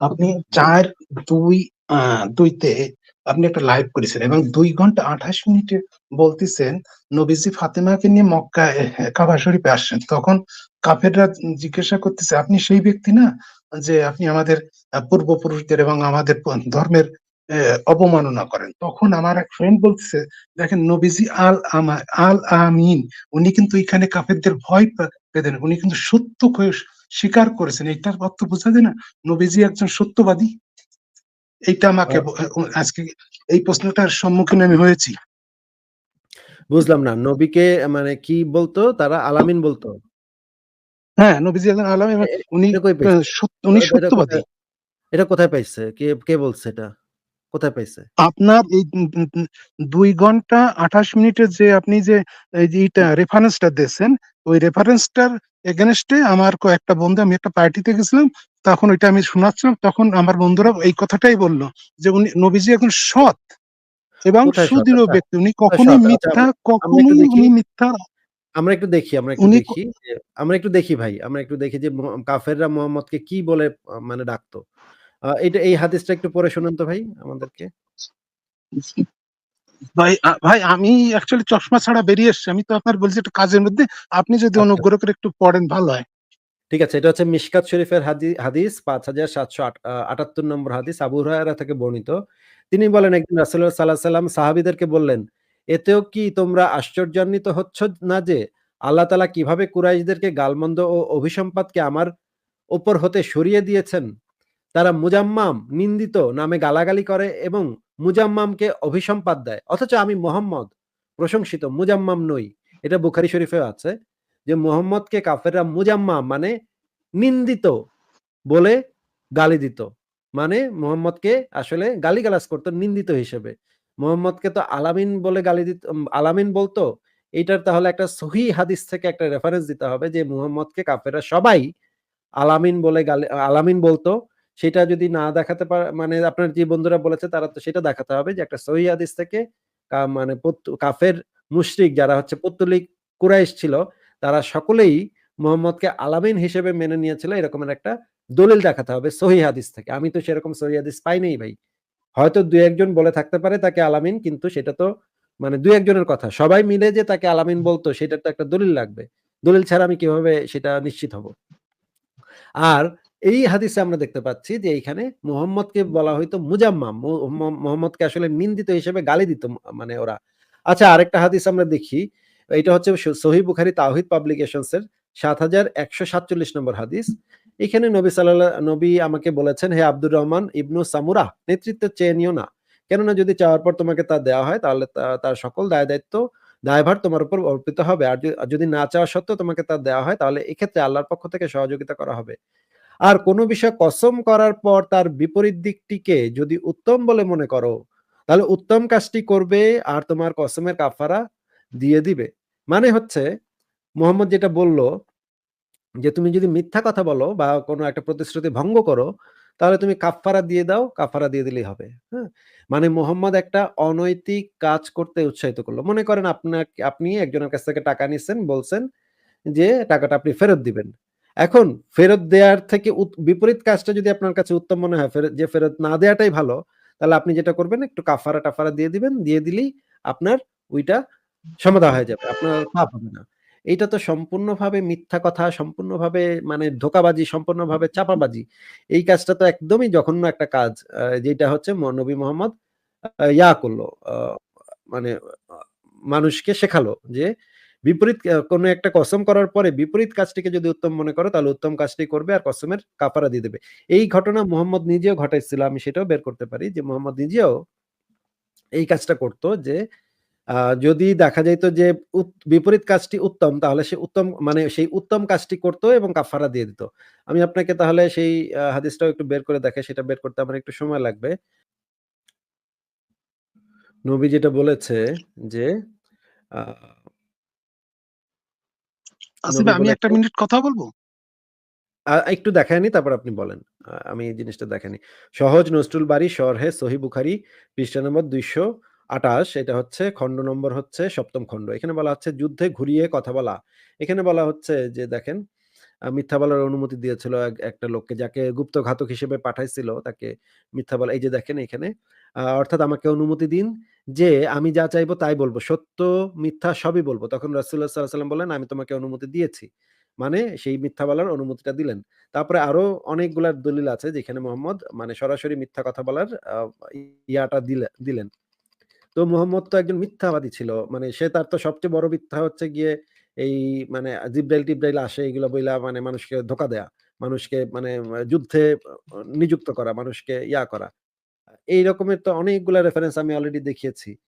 আপনি ৪ ২ আ ২ তে আপনি একটা লাইভ করেছেন এবং দুই ঘণ্টা ২৮ মিনিটে বলতেছেন নবীজি ফাতেমাকে নিয়ে মক্কায় কাবা শরীফে আসছেন। তখন কাফেররা জিজ্ঞাসা করতেছে, "আপনি সেই ব্যক্তি না? যে আপনি আমাদের পূর্বপুরুষদের এবং আমাদের ধর্মের এ অবমাননা করেন।" তখন আমার এক ফ্রেন্ড বলতেছে, "দেখেন নবীজি আল আমা আল আমিন উনি কিন্তু এখানে কাফেরদের ভয় পেতেন। উনি কিন্তু সত্য ক স্বীকার করেছেন। এটার অর্থ বোঝা যায় না? নবীজি একজন সত্যবাদী। এইটা আমাকে আজকে এই প্রশ্নটার সম্মুখীন আমি হয়েছি। বুঝলাম না। নবীকে মানে কি বলতো? তারা আলামিন বলতো? হ্যাঁ, নবীজি একজন আলামিন উনি উনি সত্যবাদী। কোথায় এটা কোথায় পাইছে? কে কে বলছে এটা? কোথায় পাইছে? আপনার এই ২ ঘণ্টা ২৮ মিনিটের যে আপনি যে এইটা রেফারেন্সটা দিয়েছেন, ওই রেফারেন্সটার এগেইনস্ট এ আমার কয়েকটা বন্ধু আমি একটা পার্টিতে গেছিলাম। তখন ওইটা আমি শোনাচ্ছিলাম। তখন আমার বন্ধুরা এই কথাটাই বলল যে, "উনি নবীজি একজন সৎ এবং সুদৃঢ় আচ্ছা, ব্যক্তি। উনি কখনোই আচ্ছা মিথ্যা কখনোই উনি মিথ্যা" আমরা একটু দেখি, আমরা একটু উনি ক দেখি আমরা একটু দেখি ভাই। আমরা একটু দেখি যে কাফেররা মোহাম্মদকে কি বলে মানে ডাকতো। এটা এই হাদিসটা একটু পড়ে শোনান তো ভাই আমাদেরকে। ভাই ভাই আমি অ্যাকচুয়ালি চশমা ছাড়া বেরিয়ে এসছি। আমি তো আপনার বলছি একটু কাজের মধ্যে। আপনি যদি আচ্ছা। অনুগ্রহ করে একটু পড়েন ভালো হয়। ঠিক আছে। এটা হচ্ছে মিশকাত শরীফের হাদি হাদিস ৫৭০৮ আ ৭৮ নম্বর হাদিস আবু হুরায়রা থেকে বর্ণিত। তিনি বলেন একদিন রাসূলুল্লাহ সাল্লাল্লাহু আলাইহি সাল্লাম সাহাবীদেরকে বললেন, "এতেও কি তোমরা আশ্চর্যান্বিত হচ্ছ না যে আল্লাহ তালা কীভাবে কুরাইশদেরকে গালমন্দ ও অভিসম্পাতকে আমার উপর হতে সরিয়ে দিয়েছেন? তারা মুজাম্মাম নিন্দিত নামে গালাগালি করে এবং মুজাম্মামকে অভিসম্পাদ দেয়। অথচ আমি মোহাম্মদ, প্রশংসিত মুজাম্মাম নই।" এটা বুখারী শরীফেও আছে যে মোহাম্মদকে কাফেররা মুজাম্মাম মানে নিন্দিত বলে গালি দিত। মানে মোহাম্মদকে আসলে গালিগালাজ করতো নিন্দিত হিসেবে। মোহাম্মদকে তো আলামিন বলে গালি দিত আলামিন বলতো। এইটার তাহলে একটা সহিহ হাদিস থেকে একটা রেফারেন্স দিতে হবে যে মুহাম্মদকে কাফেররা সবাই আলামিন বলে গালি, আলামিন বলতো। সেটা যদি না দেখাতে পারে মানে আপনার যে বন্ধুরা বলেছে তারা তো সেটা দেখাতে হবে যে একটা সহিহ হাদিস থেকে মানে কাফের মুশরিক যারা হচ্ছে পৌত্তলিক কুরাইশ ছিল, তারা সকলেই মোহাম্মদকে আলামিন হিসেবে মেনে নিয়েছিল এরকমের একটা দলিল দেখাতে হবে সহিহ হাদিস থেকে। আমি তো সেরকম সহিহ হাদিস পাই নাই ভাই। হয়তো দু একজন বলে থাকতে পারে তাকে আলামিন, কিন্তু সেটা তো মানে দু একজনের কথা। সবাই মিলে যে তাকে আলামিন বলতো সেটা তো একটা দলিল লাগবে। দলিল ছাড়া আমি কীভাবে সেটা নিশ্চিত হব? আর এই হাদিসে আমরা দেখতে পাচ্ছি যে এইখানে মুহাম্মদকে বলা হইতো মুজাম্মাম। মোহাম্মদকে আসলে নিন্দিত হিসেবে গালি দিত মানে ওরা। আচ্ছা আরেকটা হাদিস আমরা দেখি। এটা হচ্ছে স সহিহ বুখারী তাওহীদ পাবলিকেশনস এর ৭১৪৭ নম্বর হাদিস। এখানে নবী সাল্লাল্লাহ নবী আমাকে বলেছেন, "হে আব্দুর রহমান ইবনু সামুরাহ নেতৃত্ব চেয়ে নিও না। কেননা যদি চাওয়ার পর তোমাকে তা দেওয়া হয় তাহলে তার সকল দায়-দায়িত্ব দায়ভার তোমার উপর অর্পিত হবে। আর যদি না চাওয়া সত্ত্বেও তোমাকে তা দেওয়া হয় তাহলে এক্ষেত্রে আল্লাহর পক্ষ থেকে সহযোগিতা করা হবে। আর কোনো বিষয়ে কসম করার পর তার বিপরীত দিকটিকে যদি উত্তম বলে মনে করো, তাহলে উত্তম কাজটি করবে আর তোমার কসমের কাফারা দিয়ে দিবে।" মানে হচ্ছে মোহাম্মদ যেটা বলল যে তুমি যদি মিথ্যা কথা বলো বা কোনো একটা প্রতিশ্রুতি ভঙ্গ করো, তাহলে তুমি কাফারা দিয়ে দাও, কাফারা দিয়ে দিলেই হবে। হ্যাঁ? মানে মোহাম্মদ একটা অনৈতিক কাজ করতে উৎসাহিত করল মনে করেন আপনাক আপনি একজনের কাছ থেকে টাকা নিচ্ছেন, বলছেন যে টাকাটা আপনি ফেরত দিবেন। এখন ফেরত দেওয়ার থেকে বিপরীত কাজটা যদি আপনার কাছে উত্তম মনে হয় যে ফেরত না দেওয়াটাই ভালো, তাহলে আপনি যেটা করবেন একটু কাফারা-টাফারা দিয়ে দিবেন। দিয়ে দিলেই আপনার ওইটা সমাধা হয়ে যাবে। আপনার পাপ হবে না। এইটা তো সম্পূর্ণভাবে মিথ্যা কথা, সম্পূর্ণভাবে মানে ধোঁকাবাজি, সম্পূর্ণভাবে চাপাবাজি। এই কাজটা তো একদমই জঘন্য একটা কাজ। যেটা হচ্ছে নবী মোহাম্মদ ইয়া করল মানে মানুষকে শেখালো যে বিপরীত কোন একটা কসম করার পরে বিপরীত কাজটিকে যদি উত্তম মনে করো, তাহলে উত্তম কাজটি করবে আর কসমের কাফারা দিয়ে দেবে। এই ঘটনা মোহাম্মদ নিজেও ঘটাইছিল। আমি সেটাও বের করতে পারি যে মোহাম্মদ নিজেও এই কাজটা করত যে যদি দেখা যাইত যে বিপরীত কাজটি উত্তম, তাহলে সে উত্তম মানে সেই উত্তম কাজটি করত এবং কাফারা দিয়ে দিত। আমি আপনাকে তাহলে সেই হাদিসটাও একটু বের করে দেখে সেটা বের করতে আমার একটু সময় লাগবে। নবী যেটা বলেছে যে আসিফ নবী আমি ১ টা বলেছে মিনিট কথা বলব? একটু দেখায় নিই তারপর আপনি বলেন। আমি এই জিনিসটা দেখে নিই। সহজ নজরুল বারী শরহে সহিহ বুখারী পৃষ্ঠা নম্বর ২২৮ এটা হচ্ছে খণ্ড নম্বর হচ্ছে ৭ম খণ্ড। এখানে বলা হচ্ছে যুদ্ধে ঘুরিয়ে কথা বলা। এখানে বলা হচ্ছে যে দেখেন মিথ্যা বলার অনুমতি দিয়েছিল একটা লোককে যাকে গুপ্ত ঘাতক হিসেবে পাঠাইছিল তাকে মিথ্যা বলা এই যে দেখেন এখানে অর্থাৎ আমাকে অনুমতি দিন যে আমি যা চাইব তাই বলব সত্য মিথ্যা সবই বলব তখন রাসূলুল্লাহ সাল্লাল্লাহু আলাইহি ওয়াসাল্লাম বললেন, "আমি তোমাকে অনুমতি দিয়েছি।" মানে সেই মিথ্যা বলার অনুমতিটা দিলেন। তারপরে আরও অনেকগুলা দলিল আছে যেখানে মোহাম্মদ মানে সরাসরি মিথ্যা কথা বলার ইয়াটা দিলে দিলেন। তো মোহাম্মদ তো একজন মিথ্যাবাদী ছিল। মানে সে তার তো সবচেয়ে বড় মিথ্যা হচ্ছে গিয়ে এই মানে জিব্রাইল-টিব্রাইল আসে এগুলো বইলা মানে মানুষকে ধোকা দেয়া। মানুষকে মানে যুদ্ধে নিযুক্ত করা, মানুষকে ইয়া করা। এই রকমের তো অনেকগুলা রেফারেন্স আমি অলরেডি দেখিয়েছি।